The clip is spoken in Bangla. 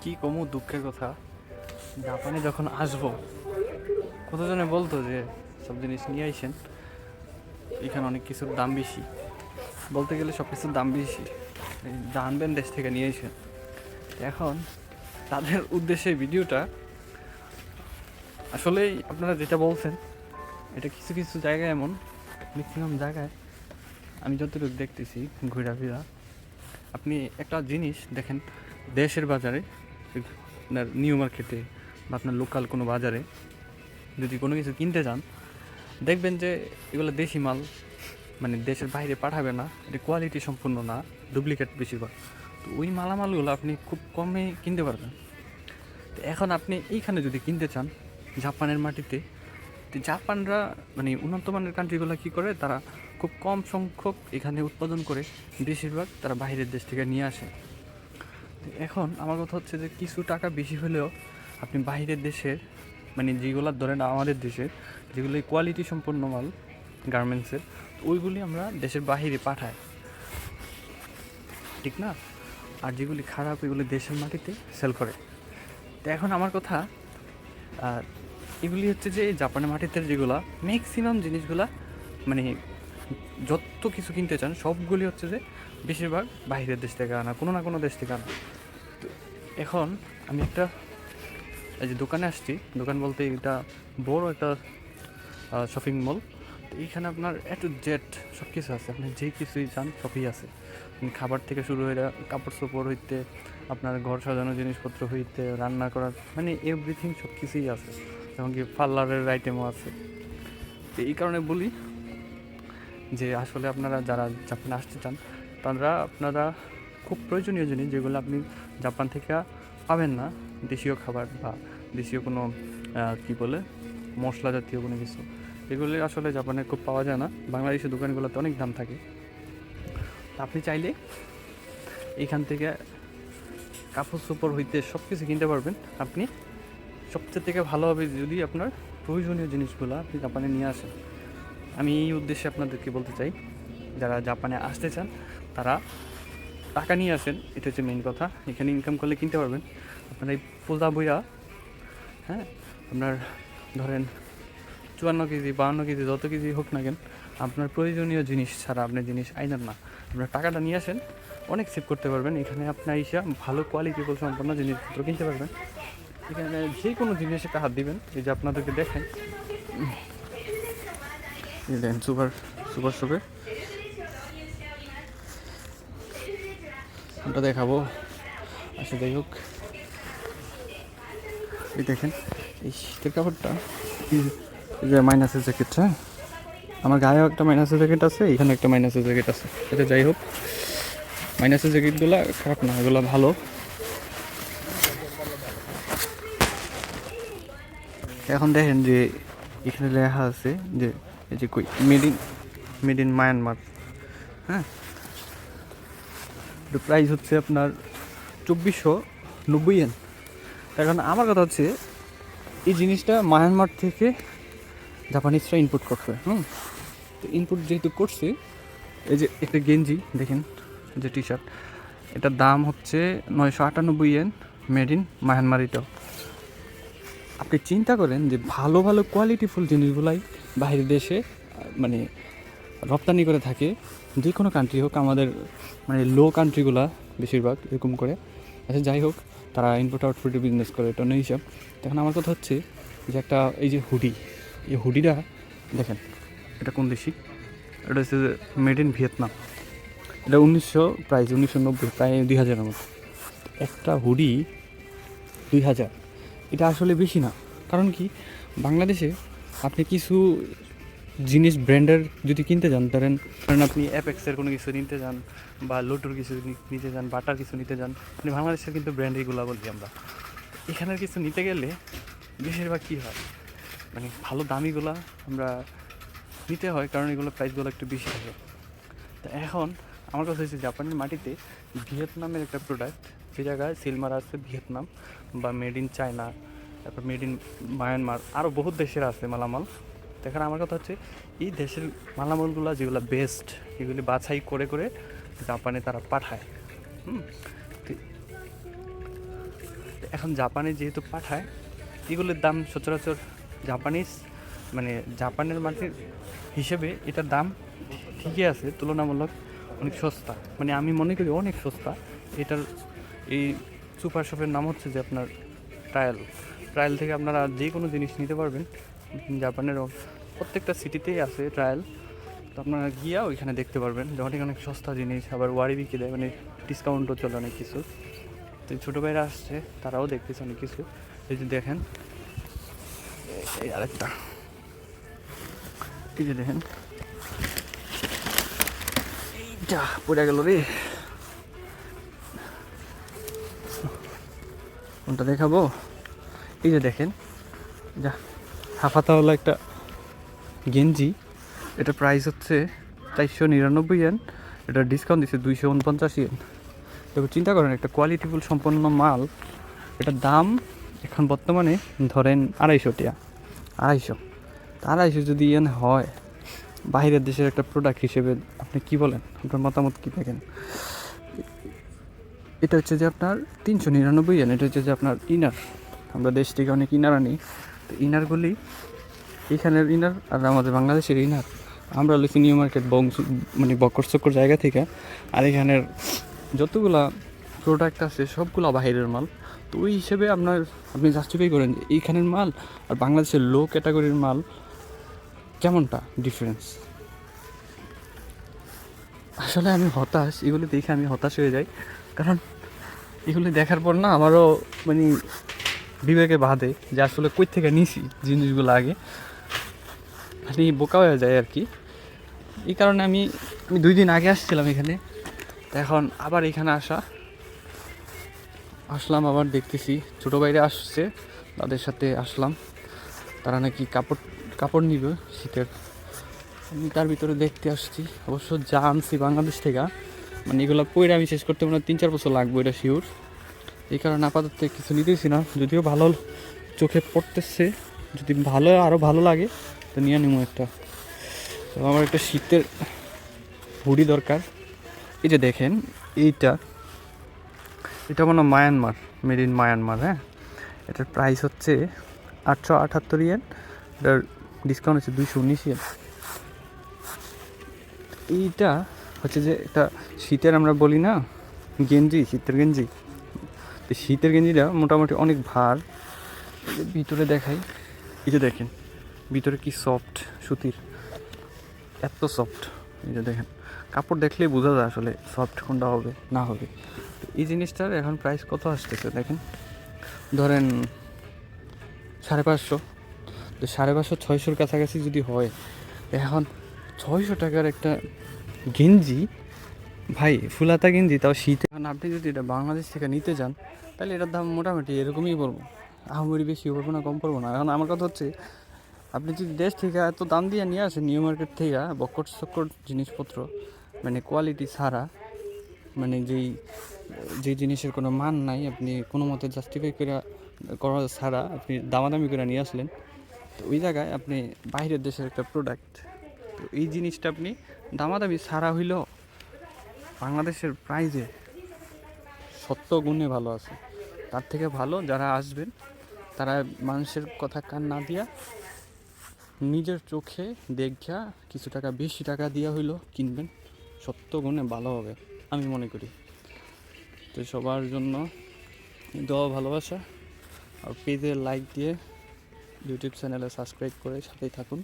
কি কমু দুঃখের কথা? জাপানে যখন আসব, কতজনে বলতো যে সব জিনিস নিয়ে আইসেন? এখানে অনেক কিছুর দাম বেশি। বলতে গেলে সব কিছুর দাম বেশি। জানবেন দেশ থেকে নিয়ে আইসেন। এখন তাদের উদ্দেশ্যে ভিডিওটা, আসলেই আপনারা যেটা বলছেন, এটা কিছু কিছু জায়গায় এমন ম্যাক্সিমাম জায়গায় আমি যতটুকু দেখতেছি ঘুরা ফিরা আপনি একটা জিনিস দেখেন, দেশের বাজারে আপনার নিউ মার্কেটে বা আপনার লোকাল কোনো বাজারে যদি কোনো কিছু কিনতে যান দেখবেন যে এগুলো দেশি মাল মানে দেশের বাইরে পাঠাবে না, এটা কোয়ালিটি সম্পূর্ণ না ডুপ্লিকেট বেশিরভাগ। তো ওই মালামালগুলো আপনি খুব কমে কিনতে পারবেন। তো এখন আপনি এইখানে যদি কিনতে চান, জাপানের মাটিতে, তো জাপানরা মানে উন্নত মানের কান্ট্রিগুলো কী করে? তারা খুব কম সংখ্যক এখানে উৎপাদন করে, বেশিরভাগ তারা বাইরের দেশ থেকে নিয়ে আসে। এখন আমার কথা হচ্ছে যে কিছু টাকা বেশি হলেও আপনি বাইরের দেশের মানে যেগুলো ধরেন আমাদের দেশের, যেগুলো কোয়ালিটি সম্পন্ন মাল গার্মেন্টসের ওইগুলি আমরা দেশের বাইরে পাঠাই। ঠিক না? আর যেগুলি খারাপ এগুলি দেশের মাটিতে সেল করে। তো এখন আমার কথা এগুলি হচ্ছে যে জাপানের মাটিতে যেগুলা ম্যাক্সিমাম জিনিসগুলা মানে যত কিছু কিনতে চান, সবগুলি হচ্ছে যে বেশিরভাগ বাইরের দেশ থেকে আনা, কোনো না কোনো দেশ থেকে আনা। তো এখন আমি একটা, এই যে দোকানে আসছি, দোকান বলতে এটা বড় একটা শপিং মল তো এইখানে আপনার এ টু জেড সব কিছু আছে, আপনি যে কিছুই চান সবই আছে। খাবার থেকে শুরু হয়ে কাপড় চোপড় হইতে, আপনার ঘর সাজানোর জিনিসপত্র হইতে, রান্না করার মানে এভরিথিং সব কিছুই আছে এমনকি পার্লারের আইটেমও আছে। তো এই কারণে বলি যে আসলে আপনারা যারা জাপানে আসতে চান, তারা আপনারা খুব প্রয়োজনীয় জিনিস যেগুলো আপনি জাপান থেকে পাবেন না, দেশীয় খাবার বা দেশীয় কোনো কি বলে, মশলা জাতীয় কোনো কিছু। এগুলি আসলে জাপানে খুব পাওয়া যায় না। বাংলাদেশের দোকানগুলোতে অনেক দাম থাকে। আপনি চাইলে এখান থেকে কাপড় চোপড় হইতে সব কিছু কিনতে পারবেন। আপনি সবচেয়ে থেকে ভালো হবে যদি আপনার প্রয়োজনীয় জিনিসগুলো আপনি জাপানে নিয়ে আসেন। আমি এই উদ্দেশ্যে আপনাদেরকে বলতে চাই, যারা জাপানে আসতে চান, তারা টাকা নিয়ে আসেন, এটা হচ্ছে মেন কথা। এখানে ইনকাম করলে কিনতে পারবেন। আপনার এই পোজা বইয়া হ্যাঁ আপনার ধরেন চুয়ান্ন কেজি বাহান্ন কেজি, যত কেজি হোক না কেন, আপনার প্রয়োজনীয় জিনিস ছাড়া আপনি জিনিস আইনেন না। আপনার টাকাটা নিয়ে আসেন, অনেক সেভ করতে পারবেন। এখানে আপনার ইসা ভালো কোয়ালিটি সম্পন্ন জিনিসপত্র কিনতে পারবেন। এখানে যে কোনো জিনিস একটা হাত দিবেন। এই যে আপনাদেরকে দেখেন দেন সুপার সুপার শপে ওটা দেখাবো। আচ্ছা যাই হোক। এই দেখেন, এই শীতের কাপড়টা। যে মাইনাসের জ্যাকেট হ্যাঁ? আমার গায়েও একটা মাইনাসের জ্যাকেট আছে এখানে একটা মাইনাসের জ্যাকেট আছে। এটা যাই হোক। মাইনাসের জ্যাকেটগুলো খারাপ না, এগুলো ভালো। এখন দেখেন যে এখানে লেখা আছে যে এই যে কই made in made in Myanmar হ্যাঁ? প্রাইস হচ্ছে আপনার চব্বিশশো নব্বই এন তার কারণ আমার কথা হচ্ছে, এই জিনিসটা মায়ানমার থেকে জাপানিজরা ইনপুট করছে, হুম? তো ইনপুট যেহেতু করছে, এই যে একটা গেঞ্জি, দেখেন, যে টি শার্ট এটার দাম হচ্ছে নয়শো আটানব্বই এন মেড ইন মায়ানমার এটাও। আপনি চিন্তা করেন যে ভালো ভালো কোয়ালিটিফুল জিনিসগুলাই বাইরের দেশে মানে রপ্তানি করে থাকে। যে কোনো কান্ট্রি হোক, আমাদের মানে লো কান্ট্রিগুলা বেশিরভাগ এরকম করে। আচ্ছা যাই হোক, তারা ইনপুট আউটপুটে বিজনেস করে, এটা অন্য হিসাব। তখন আমার কথা হচ্ছে যে একটা, এই যে হুডি, এই হুডিটা দেখেন, এটা কোন দেশি? এটা হচ্ছে মেড ইন ভিয়েতনাম। এটা উনিশশো প্রাইস উনিশশো নব্বই, প্রায় দুই হাজারের মতো। একটা হুডি দুই হাজার। এটা আসলে বেশি না। কারণ কি? বাংলাদেশে আপনি কিছু জিনিস ব্র্যান্ডের যদি কিনতে যান, ধরেন ধরেন আপনি অ্যাপেক্সের কোনো কিছু নিতে যান বা লোটোর কিছু নিতে যান বাটার কিছু নিতে যান, আপনি বাংলাদেশের কিন্তু ব্র্যান্ড এগুলো বলি আমরা। এখানের কিছু নিতে গেলে বেশিরভাগ কী হয়? মানে ভালো দামিগুলা আমরা নিতে হয়, কারণ এগুলো প্রাইসগুলো একটু বেশি থাকে। তো এখন আমার কথা হচ্ছে জাপানের মাটিতে ভিয়েতনামের একটা প্রোডাক্ট যে জায়গায় সিলমার আছে ভিয়েতনাম বা মেড ইন চায়না তারপর মেড ইন মায়ানমার আরও বহুত দেশের আছে মালামাল। এখানে আমার কথা হচ্ছে, এই দেশের মালামালগুলো যেগুলো বেস্ট এগুলি বাছাই করে করে জাপানে তারা পাঠায়। হুম? এখন জাপানে যেহেতু পাঠায়, এগুলোর দাম সচরাচর জাপানিজ মানে জাপানের মাটির হিসেবে এটার দাম ঠিকই আছে, তুলনামূলক অনেক সস্তা। মানে আমি মনে করি অনেক সস্তা। এটার এই সুপার শপের নাম হচ্ছে যে আপনার ট্রায়াল ট্রায়াল থেকে আপনারা যে কোনো জিনিস নিতে পারবেন। জাপানের প্রত্যেকটা সিটিতেই আছে ট্রায়াল। তো আপনারা গিয়া ওইখানে দেখতে পারবেন। যে অনেক অনেক সস্তা জিনিস, আবার ওয়ারি বিক্রি দেয় মানে ডিসকাউন্টও চলে অনেক কিছু। তো ছোটো ভাইরা আসছে, তারাও দেখতেছে অনেক কিছু। এই যে দেখেন, এই- আরেকটা। এই যে দেখেন। এইটা পড়ে গেল রে। কোনটা দেখাবো? এই যে দেখেন। যা। হাফাতা হলো একটা গেঞ্জি। এটা প্রাইস হচ্ছে চারশো নিরানব্বই ইয়েন এটা ডিসকাউন্ট দিচ্ছে দুইশো উনপঞ্চাশ ইয়েন এবার চিন্তা করেন একটা কোয়ালিটিফুল সম্পন্ন মাল। এটার দাম এখন বর্তমানে ধরেন আড়াইশো টিয়া। আড়াইশো। তা আড়াইশো যদি ইয়েন হয় বাইরের দেশের একটা প্রোডাক্ট হিসেবে আপনি কি বলেন? আপনার মতামত কী থাকেন এটা হচ্ছে যে আপনার তিনশো নিরানব্বই ইয়েন এটা হচ্ছে যে আপনার ইনার আমরা দেশ থেকে অনেক ইনার আনি। তো ইনারগুলি এখানের ইনার আর আমাদের বাংলাদেশের ইনার আমরা লিখি নিউ মার্কেট বংশ মানে বকর চক্কর জায়গা থেকে। আর এখানের যতগুলা প্রোডাক্ট আছে, সবগুলো বাহিরের মাল। তো ওই হিসেবে আপনার, আপনি জাস্টিফাই করেন যে এইখানের মাল আর বাংলাদেশের লো ক্যাটাগরির মাল কেমনটা ডিফারেন্স আসলে আমি হতাশ, এগুলো দেখে আমি হতাশ হয়ে যাই। কারণ এগুলো দেখার পর না আমারও মানে বিবেকে বাঁধে যে আসলে কই থেকে নিছি জিনিসগুলো আগে। খালি বোকা হয়ে যায় আর কি। এই কারণে আমি আমি দুই দিন আগে আসছিলাম এখানে। এখন আবার এখানে আসা। আসলাম, আবার দেখতেছি। ছোটো বাইরে আসছে, তাদের সাথে আসলাম। তারা নাকি কাপড় কাপড় নিবে শীতের। আমি তার ভিতরে দেখতে আসছি। অবশ্য যা আনছি বাংলাদেশ থেকে। মানে এগুলো পইরা আমি শেষ করতে মনে তিন চার বছর লাগবে এটা শিওর এই কারণে আপাতত কিছু নিতেছি না, যদিও ভালো চোখে পড়তেছে, যদি ভালো আরও ভালো লাগে, তো নিয়ে নেব একটা। তো আমার একটা শীতের হুডি দরকার। এই যে দেখেন, এইটা, এটা মনে মায়ানমার মেড ইন মায়ানমার হ্যাঁ? এটার প্রাইস হচ্ছে আটশো আটাত্তর ইয়েন এটার ডিসকাউন্ট হচ্ছে দুইশো উনিশ ইয়েন এইটা হচ্ছে যে একটা শীতের আমরা বলি না, গেঞ্জি, শীতের গেঞ্জি। তো শীতের গেঞ্জিটা মোটামুটি অনেক ভার। ভিতরে দেখাই, এই যে দেখেন, ভিতরে কি সফট সুতির, এত সফট এই যে দেখেন, কাপড় দেখলেই বোঝা যায় আসলে সফট কোনটা হবে, না হবে। তো এই জিনিসটার এখন প্রাইস কত আসতেছে দেখেন? ধরেন সাড়ে পাঁচশো। তো সাড়ে পাঁচশো, ছয়শোর কাছাকাছি যদি হয়, এখন ছয়শো টাকার একটা গেঞ্জি? ভাই, ফুলাতা গেঞ্জি, তাও শীতে। এখন আপনি যদি এটা বাংলাদেশ থেকে নিতে যান, তাহলে এটার দাম মোটামুটি এরকমই পড়ব। আহামরি বেশি পড়ব না, কম পড়ব না। এখন আমার কথা হচ্ছে, আপনি যদি দেশ থেকে এত দাম দিয়ে নিয়ে আসেন, নিউ মার্কেট থেকে বকট সকট জিনিসপত্র মানে কোয়ালিটি ছাড়া মানে যেই যে জিনিসের কোনো মান নাই, আপনি কোনো মতে জাস্টিফাই করে, করা ছাড়া আপনি দামাদামি করে নিয়ে আসলেন, তো ওই জায়গায় আপনি বাইরের দেশের একটা প্রোডাক্ট তো এই জিনিসটা আপনি দামাদামি সারা হইলেও বাংলাদেশের প্রাইজে সত্য গুণে ভালো আছে। তার থেকে ভালো যারা আসবেন, তারা মানুষের কথা কান না দিয়া নিজের চোখে দেখা কিছু টাকা, বেশি টাকা দিয়া হইল কিনবেন। সত্য গুণে ভালো হবে, আমি মনে করি। তো সবার জন্য দেওয়া ভালোবাসা। আর পেজে লাইক দিয়ে ইউটিউব চ্যানেলে সাবস্ক্রাইব করে সাথেই থাকুন।